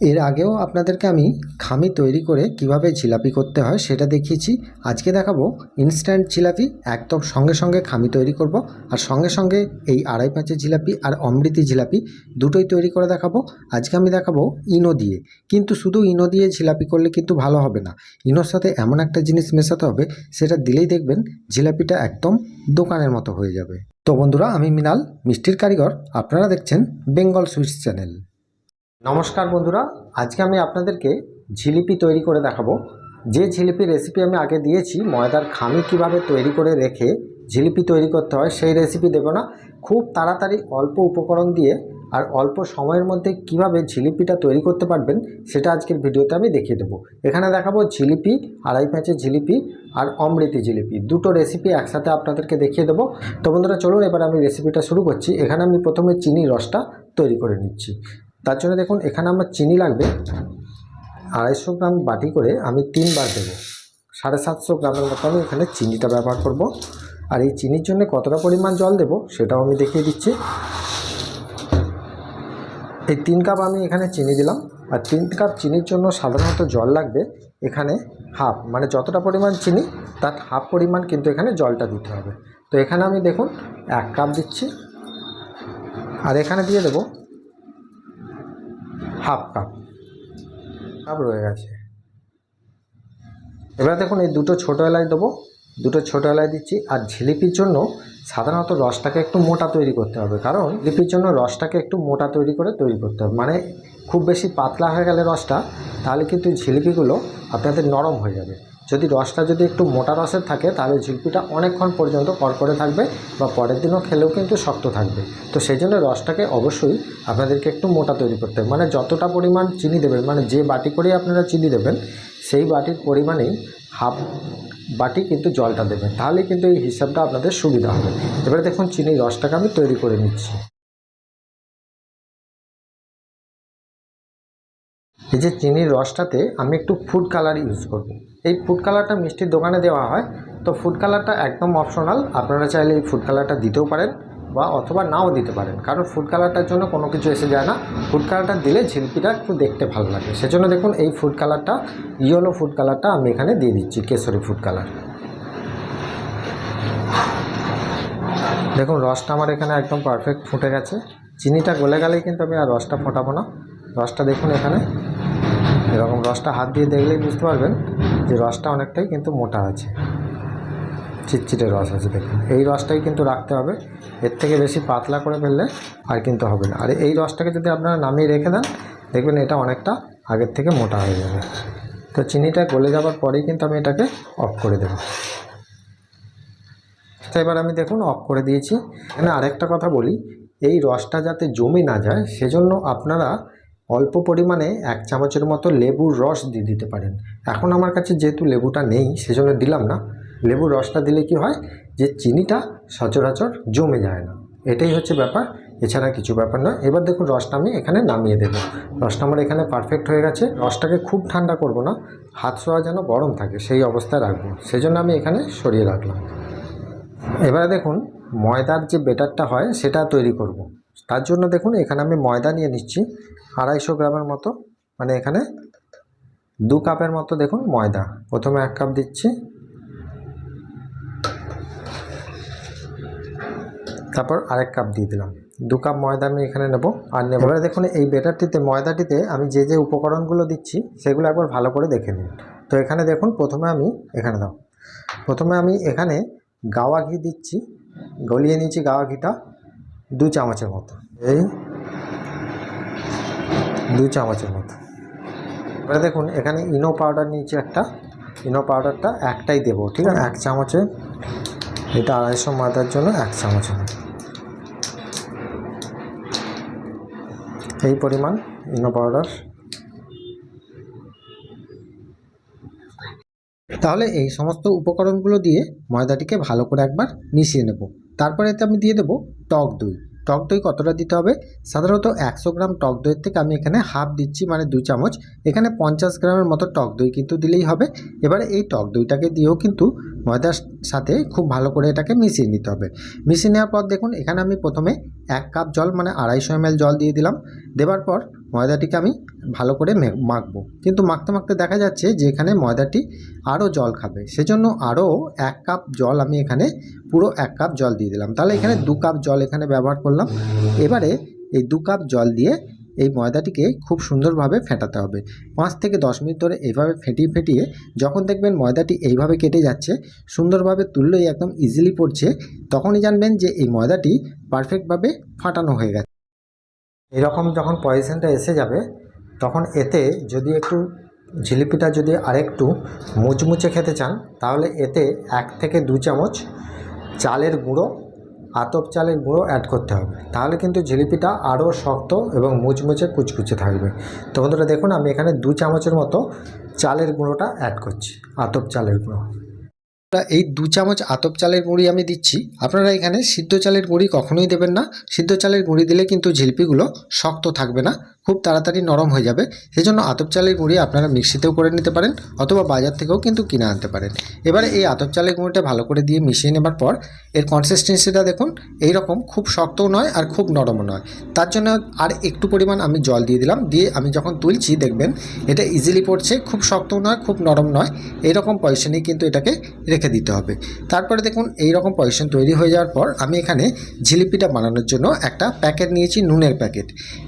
এর আগেও আপনাদেরকে আমি খামি তৈরি করে কীভাবে জিলাপি করতে হয় সেটা দেখিয়েছি। আজকে দেখাবো ইনস্ট্যান্ট জিলাপি, একদম সঙ্গে সঙ্গে খামি তৈরি করব আর সঙ্গে সঙ্গে এই আড়াই পাঁচের জিলাপি আর অমৃতি জিলাপি দুটোই তৈরি করে দেখাবো। আজকে আমি দেখাবো ইনো দিয়ে। কিন্তু শুধু ইনো দিয়ে জিলাপি করলে কিন্তু ভালো হবে না। ইনোর সাথে এমন একটা জিনিস মেশাতে হবে, সেটা দিলেই দেখবেন জিলাপিটা একদম দোকানের মতো হয়ে যাবে। তো বন্ধুরা, আমি মিনাল, মিষ্টির কারিগর। আপনারা দেখছেন বেঙ্গল সুইটস চ্যানেল। নমস্কার বন্ধুরা, আজকে আমি আপনাদেরকে জিলিপি তৈরি করে দেখাবো। যে জিলিপি রেসিপি আমি আগে দিয়েছি, ময়দার খামি কীভাবে তৈরি করে রেখে জিলিপি তৈরি করতে হয়, সেই রেসিপি দেবো না। খুব তাড়াতাড়ি অল্প উপকরণ দিয়ে আর অল্প সময়ের মধ্যে কীভাবে জিলিপিটা তৈরি করতে পারবেন, সেটা আজকের ভিডিওতে আমি দেখিয়ে দেবো। এখানে দেখাবো জিলিপি, আড়াই প্যাঁচের জিলিপি আর অমৃতি জিলিপি। দুটো রেসিপি একসাথে আপনাদেরকে দেখিয়ে দেবো। তো বন্ধুরা, চলুন এবার আমি রেসিপিটা শুরু করছি। এখানে আমি প্রথমে চিনি রসটা তৈরি করে নিচ্ছি। তার জন্য দেখুন, এখানে আমার চিনি লাগবে। আড়াইশো গ্রাম বাটি করে আমি তিনবার দেবো। সাড়ে সাতশো গ্রামের মতো আমি এখানে চিনিটা ব্যবহার করব। আর এই চিনির জন্য কতটা পরিমাণ জল দেবো, সেটাও আমি দেখিয়ে দিচ্ছি। এই তিন কাপ আমি এখানে চিনি দিলাম। আর তিন কাপ চিনির জন্য সাধারণত জল লাগবে এখানে হাফ। মানে যতটা পরিমাণ চিনি, তার হাফ পরিমাণ কিন্তু এখানে জলটা দিতে হবে। তো এখানে আমি দেখুন, এক কাপ দিচ্ছি। আর এখানে দিয়ে দেবো হাফ কাপ। কাপ রয়ে গেছে। এবার দেখুন এই দুটো ছোটো এলাচ দেবো। দুটো ছোটো এলাচ দিচ্ছি। আর ঝিলিপির জন্য সাধারণত রসটাকে একটু মোটা তৈরি করতে হবে। কারণ জিলিপির জন্য রসটাকে একটু মোটা তৈরি করে তৈরি করতে হবে। মানে খুব বেশি পাতলা হয়ে গেলে রসটা, তাহলে কিন্তু ঝিলিপিগুলো আপনাদের নরম হয়ে যাবে। যদি রসটা যদি একটু মোটা রসের থাকে, তাহলে ঝিলপিটা অনেকক্ষণ পর্যন্ত কড়কড়ে থাকবে বা পরের দিনও খেলেও কিন্তু শক্ত থাকবে। তো সেই জন্য রসটাকে অবশ্যই আপনাদেরকে একটু মোটা তৈরি করতে হবে। মানে যতটা পরিমাণ চিনি দেবেন মানে যে বাটি করেই আপনারা চিনি দেবেন, সেই বাটির পরিমাণেই হাফ বাটি কিন্তু জলটা দেবেন। তাহলে কিন্তু এই হিসাবটা আপনাদের সুবিধা হবে। এবারে দেখুন চিনির রসটাকে আমি তৈরি করে নিচ্ছি। এই যে চিনির রসটাতে আমি একটু ফুড কালার ইউজ করব। এই ফুড কালারটা মিষ্টির দোকানে দেওয়া হয়। তো ফুড কালারটা একদম অপশনাল আপনারা চাইলে এই ফুড কালারটা দিতেও পারেন বা অথবা নাও দিতে পারেন। কারণ ফুড কালারটার জন্য কোনো কিছু এসে যায় না। ফুড কালারটা দিলে ঝিলপিটা একটু দেখতে ভালো লাগে। সেজন্য দেখুন এই ফুড কালারটা ইয়েলো ফুড কালারটা আমি এখানে দিয়ে দিচ্ছি, কেশরি ফুড কালার দেখুন, রসটা আমার এখানে একদম পারফেক্ট ফুটে গেছে। চিনিটা গলে গেলেই কিন্তু আমি আর রসটা ফোটাবো না। রসটা দেখুন এখানে। এরকম রসটা হাত দিয়ে দেখলেই বুঝতে পারবেন যে রসটা অনেকটাই কিন্তু মোটা আছে। চিটচিটে রস আছে দেখুন। এই রসটাই কিন্তু রাখতে হবে। এর থেকে বেশি পাতলা করে ফেললে আর কিন্তু হবে না। আর এই রসটাকে যদি আপনারা নামিয়ে রেখে দেন, দেখবেন এটা অনেকটা আগের থেকে মোটা হয়ে যাবে। তো চিনিটা গলে যাওয়ার পরেই কিন্তু আমি এটাকে অফ করে দেবো। এবার আমি দেখুন অফ করে দিয়েছি। এখানে আরেকটা কথা বলি, এই রসটা যাতে জমে না যায়, সেজন্য আপনারা অল্প পরিমাণে এক চামচের মতো লেবুর রস দিয়ে দিতে পারেন। এখন আমার কাছে যেহেতু লেবুটা নেই, সেজন্য দিলাম না। লেবুর রসটা দিলে কি হয় যে চিনিটা সচরাচর জমে যায় না। এটাই হচ্ছে ব্যাপার। এছাড়া কিছু ব্যাপার না এবার দেখুন রসটা আমি এখানে নামিয়ে দেবো। রসটা আমার এখানে পারফেক্ট হয়ে গেছে। রসটাকে খুব ঠান্ডা করব না। হাত ছোঁয়া যেন গরম থাকে, সেই অবস্থায় রাখব। সেই জন্য আমি এখানে সরিয়ে রাখলাম। এবারে দেখুন, ময়দার যে বেটারটা হয়, সেটা তৈরি করব। তার জন্য দেখুন, এখানে আমি ময়দা নিয়ে নিচ্ছি। আড়াইশো গ্রামের মতো মানে এখানে দু কাপের মতো দেখুন ময়দা। প্রথমে এক কাপ দিচ্ছি। তারপর আরেক কাপ দিয়ে দিলাম। দু কাপ ময়দা আমি এখানে নেব আর নেব। এবারে দেখুন এই বেটারটিতে ময়দাটিতে আমি যে যে উপকরণগুলো দিচ্ছি, সেগুলো একবার ভালো করে দেখে নিন। তো এখানে দেখুন, প্রথমে আমি এখানে দাও। প্রথমে আমি এখানে গাওয়া ঘি দিচ্ছি। গলিয়ে নিচ্ছি গাওয়া ঘিটা দু চামচের মতো। এই দু চামচের মতো। এবারে দেখুন, এখানে ইনো পাউডার নিয়েছি একটা। ইনো পাউডারটা একটাই দেবো, ঠিক আছে? এক চামচে, এটা আড়াইশো মাদার জন্য এক চামচের মতো। এই পরিমাণ ইনো পাউডার। তাহলে এই সমস্ত উপকরণগুলো দিয়ে ময়দাটিকে ভালো করে একবার মিশিয়ে নেব। তারপরে এতে আমি দিয়ে দেবো টক দই। টক দই কতটা দিতে হবে? সাধারণত একশো গ্রাম টক দইয়ের থেকে আমি এখানে হাফ দিচ্ছি মানে দু চামচ। এখানে পঞ্চাশ গ্রামের মতো টক দই কিন্তু দিলেই হবে। এবারে এই টক দইটাকে দিয়েও কিন্তু ময়দার সাথে খুব ভালো করে এটাকে মিশিয়ে নিতে হবে। মিশিয়ে নেওয়ার পর দেখুন, এখানে আমি প্রথমে এক কাপ জল মানে আড়াইশো এম জল দিয়ে দিলাম। দেওয়ার পর ময়দাটিকে আমি ভালো করে মাখবো। কিন্তু মাখতে মাখতে দেখা যাচ্ছে যে এখানে ময়দাটি আরও জল খাবে। সেজন্য আরও এক কাপ জল আমি এখানে পুরো এক কাপ জল দিয়ে দিলাম। তাহলে এখানে দু কাপ জল এখানে ব্যবহার করলাম। এবারে এই দু কাপ জল দিয়ে এই ময়দাটিকে খুব সুন্দরভাবে ফেটাতে হবে। পাঁচ থেকে দশ মিনিট ধরে এইভাবে ফেটিয়ে ফেটিয়ে যখন দেখবেন ময়দাটি এইভাবে কেটে যাচ্ছে, সুন্দরভাবে তুললেই একদম ইজিলি পড়ছে, তখনই জানবেন যে এই ময়দাটি পারফেক্টভাবে ফাটানো হয়ে গেছে। এরকম যখন পজিশনটা এসে যাবে, তখন এতে যদি একটু জিলিপিটা যদি আরেকটু মুচমুচে খেতে চান, তাহলে এতে এক থেকে দু চামচ চালের গুঁড়ো, আতপ চালের গুঁড়ো অ্যাড করতে হবে। তাহলে কিন্তু জিলিপিটা আরও শক্ত এবং মুচমুচে কুচকুচে থাকবে। তো বন্ধুরা দেখুন, আমি এখানে দু চামচের মতো চালের গুঁড়োটা অ্যাড করছি, আতপ চালের গুঁড়ো। এই দু চামচ আতপ চালের গুঁড়ি আমি দিচ্ছি। আপনারা এখানে সিদ্ধ চালের গুঁড়ি কখনোই দেবেন না। সিদ্ধ চালের গুঁড়ি দিলে কিন্তু জিলিপিগুলো শক্ত থাকবে না। খুব তাড়াতাড়ি নরম হয়ে যাবে। সেজন্য আতপ চালের গুঁড়ি আপনারা মিক্সিতেও করে নিতে পারেন অথবা বাজার থেকেও কিন্তু কিনে আনতে পারেন। এবারে এই আতপ চালের গুঁড়িটা ভালো করে দিয়ে মিশিয়ে নেবার পর এর কনসিস্টেন্সিটা দেখুন এই রকম খুব শক্তও নয় আর খুব নরমও নয়। তার জন্য আর একটু পরিমাণ আমি জল দিয়ে দিলাম। দিয়ে আমি যখন তুলছি দেখবেন এটা ইজিলি পড়ছে, খুব শক্তও নয়, খুব নরম নয়। এইরকম পজিশনেই কিন্তু এটাকে রেখে দিতে হবে। তারপরে দেখুন এই রকম পজিশন তৈরি হয়ে যাওয়ার পর আমি এখানে জিলিপিটা বানানোর জন্য একটা প্যাকেট নিয়েছি, নুনের প্যাকেট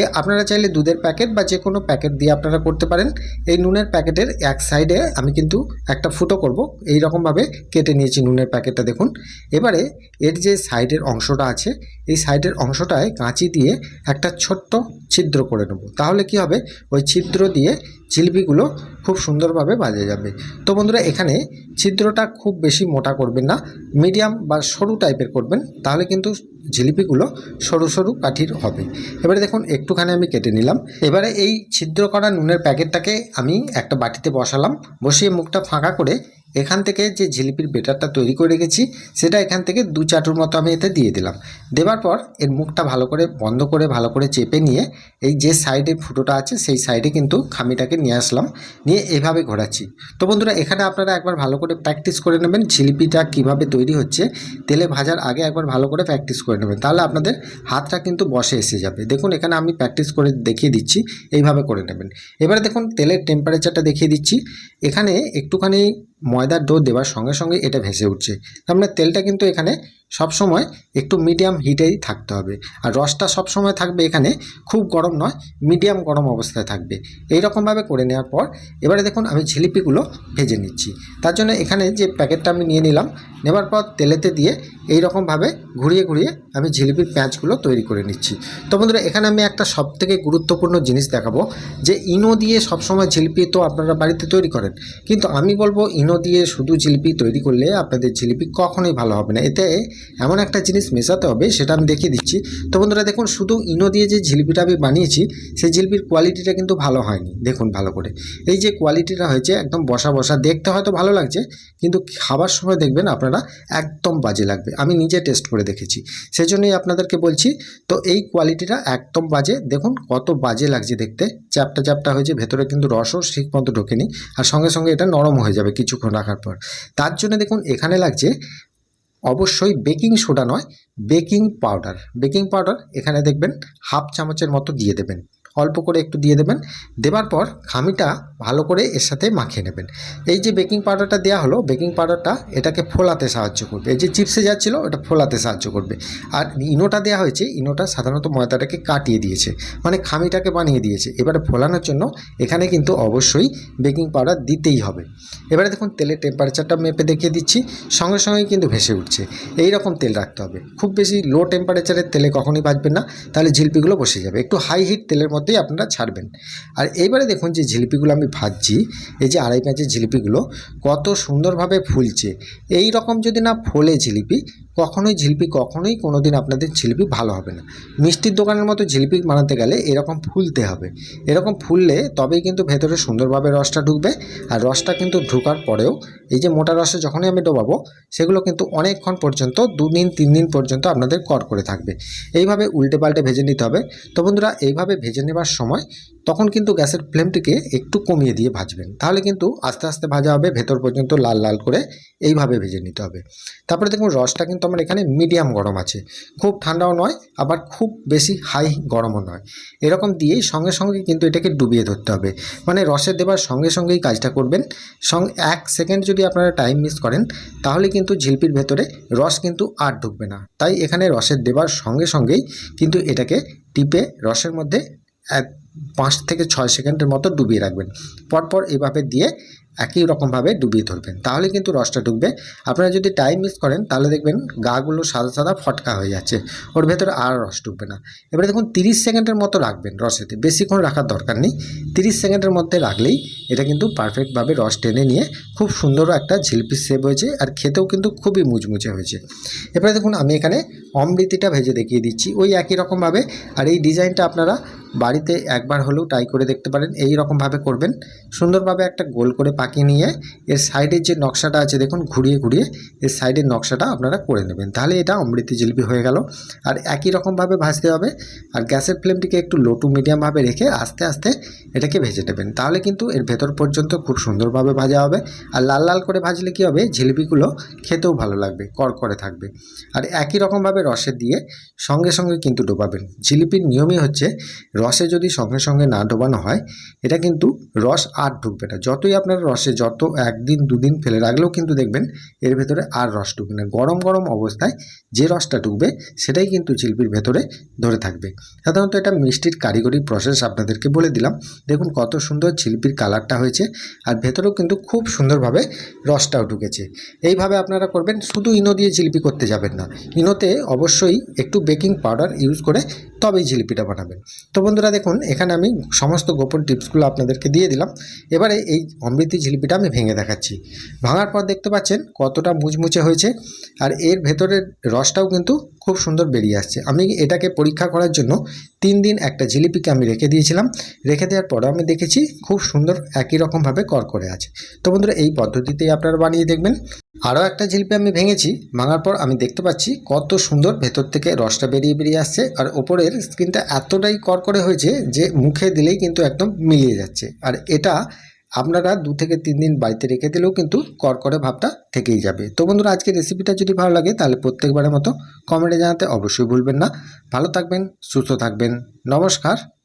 এ আপনারা চাইলে দুধের প্যাকেট বা যে কোনো প্যাকেট দিয়ে আপনারা করতে পারেন। এই নুনের প্যাকেটের এক সাইডে আমি কিন্তু একটা ফুটো করব। এই রকমভাবে কেটে নিয়েছি নুনের প্যাকেটটা দেখুন। এবারে এর যে সাইডের অংশটা আছে, এই সাইডের অংশটায় কাঁচি দিয়ে একটা ছোট্ট ছিদ্র করে নেব। তাহলে কি হবে? ওই ছিদ্র দিয়ে জিলিপিগুলো খুব সুন্দরভাবে বাজে যাবে। তো বন্ধুরা, এখানে ছিদ্রটা খুব বেশি মোটা করবেন না, মিডিয়াম বা সরু টাইপের করবেন, তাহলে কিন্তু জিলিপিগুলো সরু সরু কাঠির হবে। এবারে দেখুন, একটুখানি আমি কেটে নিলাম। এবারে এই ছিদ্র করা নুনের প্যাকেটটাকে আমি একটা বাটিতে বসালাম, বসিয়ে মুখটা ফাঁকা করে এখান থেকে যে জিলিপির বেটারটা তৈরি করে রেখেছি, সেটা এখান থেকে দু চাটুর মতো আমি এতে দিয়ে দিলাম। দেওয়ার পর এর মুখটা ভালো করে বন্ধ করে, ভালো করে চেপে নিয়ে এই যে সাইডে ফুটোটা আছে, সেই সাইডে কিন্তু খামিটাকে নিয়ে আসলাম, নিয়ে এভাবে ঘোরাচ্ছি। তো বন্ধুরা, এখানে আপনারা একবার ভালো করে প্র্যাকটিস করে নেবেন জিলিপিটা কীভাবে তৈরি হচ্ছে। তেলে ভাজার আগে একবার ভালো করে প্র্যাকটিস করে নেবেন, তাহলে আপনাদের হাতটা কিন্তু বসে এসে যাবে। দেখুন, এখানে আমি প্র্যাকটিস করে দেখিয়ে দিচ্ছি, এইভাবে করে নেবেন। এবারে দেখুন, তেলের টেম্পারেচারটা দেখিয়ে দিচ্ছি। এখানে একটুখানি ময়দার ডো দেওয়ার সঙ্গে সঙ্গে এটা ভেসে উঠছে। তার মানে তেলটা কিন্তু এখানে সবসময় একটু মিডিয়াম হিটেই থাকতে হবে। আর রসটা সবসময় থাকবে এখানে, খুব গরম নয় মিডিয়াম গরম অবস্থায় থাকবে। এই রকমভাবে করে নেওয়ার পর, এবারে দেখুন আমি জিলিপিগুলো ভেজে নিচ্ছি। তার জন্য এখানে যে প্যাকেটটা আমি নিয়ে নিলাম নেবার পর তেলেতে দিয়ে এই রকমভাবে ঘুরিয়ে ঘুরিয়ে আমি জিলিপির প্যাঁচগুলো তৈরি করে নিচ্ছি। তো বন্ধুরা, এখানে আমি একটা সবথেকে গুরুত্বপূর্ণ জিনিস দেখাবো, যে ইনো দিয়ে সবসময় জিলিপি তো আপনারা বাড়িতে তৈরি করেন। কিন্তু আমি বলব, ইনো দিয়ে শুধু জিলিপি তৈরি করলে আপনাদের জিলিপি কখনোই ভালো হবে না। এতে এমন একটা জিনিস মেশাতে হবে, সেটা আমি দেখিয়ে দিচ্ছি। তো বন্ধুরা দেখুন, শুধু ইনো দিয়ে যে জিলিপিটা আমি বানিয়েছি, সেই জিলিপির কোয়ালিটিটা কিন্তু ভালো হয়নি। দেখুন ভালো করে। এই যে কোয়ালিটিটা হয়েছে, একদম বসা বসা, দেখতে হয়তো ভালো লাগছে, কিন্তু খাবার সময় দেখবেন আপনারা একদম বাজে লাগবে। আমি নিজে টেস্ট করে দেখেছি। সেজন্যই আপনাদেরকে বলছি, তো এই কোয়ালিটিটা একদম বাজে। দেখুন, কত বাজে লাগছে দেখতে। চ্যাপটা চ্যাপটা হয়েছে, ভেতরে কিন্তু রসও ঠিক মতো ঢোকেনি, আর সঙ্গে সঙ্গে এটা নরম হয়ে যাবে কিছুক্ষণ রাখার পর। তার জন্য দেখুন, এখানে লাগছে অবশ্যই বেকিং সোডা নয়, বেকিং পাউডার। বেকিং পাউডার এখানে দেখবেন হাফ চামচের মতো দিয়ে দেবেন। অল্প করে একটু দিয়ে দেবেন। দেবার পর খামিটা ভালো করে এর সাথে মাখিয়ে নেবেন। এই যে বেকিং পাউডারটা দেওয়া হলো বেকিং পাউডারটা এটাকে ফোলাতে সাহায্য করবে। এই যে চিপসে যাচ্ছিল এটা ফোলাতে সাহায্য করবে। আর ইনোটা দেওয়া হয়েছে, ইনোটা সাধারণত ময়দাটাকে কাটিয়ে দিয়েছে মানে খামিটাকে বানিয়ে দিয়েছে। এবারে ফোলানোর জন্য এখানে কিন্তু অবশ্যই বেকিং পাউডার দিতেই হবে। এবারে দেখুন, তেলের টেম্পারেচারটা মেপে দেখিয়ে দিচ্ছি। সঙ্গে সঙ্গেই কিন্তু ভেসে উঠছে। এই রকম তেল রাখতে হবে। খুব বেশি লো টেম্পারেচারের তেলে কখনই ভাজবেন না, তাহলে জিলিপিগুলো বসে যাবে। একটু হাই হিট তেলের মধ্যেই আপনারা ছাড়বেন। আর এইবারে দেখুন যে ঝিলিপিগুলো আমি ভাজছি, এই যে আড়াই পেঁচের ঝিলিপিগুলো কত সুন্দরভাবে ফুলছে। এই রকম যদি না ফোলে জিলিপি কখনোই জিলিপি কখনোই কোনো দিন আপনাদের জিলিপি ভালো হবে না। মিষ্টির দোকানের মতো জিলিপি বানাতে গেলে এরকম ফুলতে হবে। এরকম ফুললে তবেই কিন্তু ভেতরে সুন্দরভাবে রসটা ঢুকবে আর রসটা কিন্তু ঢোকার পরেও এই যে মোটা রসে যখনই আমি ডোবাবো, সেগুলো কিন্তু অনেকক্ষণ পর্যন্ত, দুদিন তিন দিন পর্যন্ত আপনাদের কর করে থাকবে। এইভাবে উল্টে পাল্টে ভেজে নিতে হবে। তো বন্ধুরা, এইভাবে ভেজে নেবার সময় তখন কিন্তু গ্যাসের ফ্লেমটিকে একটু কমিয়ে দিয়ে ভাজবেন। তাহলে কিন্তু আস্তে আস্তে ভাজা হবে, ভেতর পর্যন্ত লাল লাল করে এইভাবে ভেজে নিতে হবে। তারপরে দেখুন, রসটা কিন্তু কিন্তু আমার এখানে মিডিয়াম গরম আছে। খুব ঠান্ডাও নয়, আবার খুব বেশি হাই গরমও নয়। এরকম দিয়েই সঙ্গে সঙ্গে কিন্তু এটাকে ডুবিয়ে ধরতে হবে। মানে রসে দেবার সঙ্গে সঙ্গেই কাজটা করবেন। সঙ্গে এক সেকেন্ড যদি আপনারা টাইম মিস করেন, তাহলে কিন্তু ঝিলপির ভেতরে রস কিন্তু আর ঢুকবে না। তাই এখানে রসের দেবার সঙ্গে সঙ্গেই কিন্তু এটাকে টিপে রসের মধ্যে এক পাঁচ থেকে ছয় সেকেন্ডের মতো ডুবিয়ে রাখবেন। পরপর এভাবে দিয়ে একই রকমভাবে ডুবিয়ে ধরবেন। তাহলে কিন্তু রসটা ঢুকবে আপনারা যদি টাইম মিস করেন, তাহলে দেখবেন গাগুলো সাদা সাদা ফটকা হয়ে যাচ্ছে। ওর ভেতরে আর রস ঢুকবে না। এবারে দেখুন, তিরিশ সেকেন্ডের মতো রাখবেন রসেতে। বেশিক্ষণ রাখার দরকার নেই। তিরিশ সেকেন্ডের মধ্যে রাখলেই এটা কিন্তু পারফেক্টভাবে রস টেনে নিয়ে খুব সুন্দর একটা ঝিলপি সেভ হয়েছে আর খেতেও কিন্তু খুবই মুচমুচে হয়েছে। এবারে দেখুন, আমি এখানে অমৃতিটা ভেজে দেখিয়ে দিচ্ছি। ওই একই রকমভাবে আর এই ডিজাইনটা আপনারা বাড়িতে একবার হলেও ট্রাই করে দেখতে পারেন। এই রকমভাবে করবেন। সুন্দরভাবে একটা গোল করে পাকিয়ে নিয়ে এর সাইডের যে নকশাটা আছে, দেখুন, ঘুরিয়ে ঘুরিয়ে এর সাইডের নকশাটা আপনারা করে নেবেন। তাহলে এটা অমৃতি জিলিপি হয়ে গেল। আর একই রকমভাবে ভাজতে হবে। আর গ্যাসের ফ্লেমটিকে একটু লো টু মিডিয়ামভাবে রেখে আস্তে আস্তে এটাকে ভেজে নেবেন। তাহলে কিন্তু এর ভেতর পর্যন্ত খুব সুন্দরভাবে ভাজা হবে। আর লাল লাল করে ভাজলে কী হবে? জিলিপিগুলো খেতেও ভালো লাগবে, কড়কড়ে থাকবে। আর একই রকমভাবে রসে দিয়ে সঙ্গে সঙ্গে কিন্তু ডোবাবেন। জিলিপির নিয়মই হচ্ছে রসে যদি সঙ্গে সঙ্গে না ডোবানো হয়, এটা কিন্তু রস আর ঢুকবে না। যতই আপনার রসে যত একদিন দুদিন ফেলে রাখলেও কিন্তু দেখবেন এর ভেতরে আর রস ঢুকবে না। গরম গরম অবস্থায় যে রসটা ঢুকবে, সেটাই কিন্তু জিলিপির ভেতরে ধরে থাকবে। সাধারণত এটা মিষ্টির কারিগরি প্রসেস আপনাদেরকে বলে দিলাম। দেখুন কত সুন্দর জিলিপির কালারটা হয়েছে আর ভেতরেও কিন্তু খুব সুন্দরভাবে রসটাও ঢুকেছে। এইভাবে আপনারা করবেন, শুধু ইনো দিয়ে জিলিপি করতে যাবেন না। ইনোতে অবশ্যই একটু বেকিং পাউডার ইউজ করে তবেই জিলিপিটা বানাবেন। তো বন্ধুরা দেখুন, এখানে আমি সমস্ত গোপন টিপসগুলো আপনাদেরকে দিয়ে দিলাম। এবারে এই অমৃতি জিলিপিটা আমি ভেঙে দেখাচ্ছি। ভাঙার পর দেখতে পাচ্ছেন কতটা মুচমুচে হয়েছে আর এর ভেতরের রসটাও কিন্তু খুব সুন্দর বেরিয়ে আসছে। আমি এটাকে পরীক্ষা করার জন্য তিন দিন একটা জিলিপিকে আমি রেখে দিয়েছিলাম। রেখে দেওয়ার পরে আমি দেখেছি খুব সুন্দর একই রকমভাবে কর করে আছে। তো বন্ধুরা এই পদ্ধতিতেই আপনারা বানিয়ে দেখবেন। আরও একটা জিলিপি আমি ভেঙেছি, ভাঙার পর আমি দেখতে পাচ্ছি কত সুন্দর ভেতর থেকে রসটা বেরিয়ে বেরিয়ে আসছে আর ওপরের স্কিনটা এতটাই করকরে হয়েছে যে মুখে দিলেই কিন্তু একদম মিলিয়ে যাচ্ছে। আর এটা আপনারা দু থেকে তিন দিন বাড়িতে রেখে দিলেও কিন্তু করকরে ভাবটা থেকেই যাবে। তো বন্ধুরা, আজকের রেসিপিটা যদি ভালো লাগে তাহলে প্রত্যেকবারের মতো কমেন্টে জানাতে অবশ্যই ভুলবেন না। ভালো থাকবেন, সুস্থ থাকবেন। নমস্কার।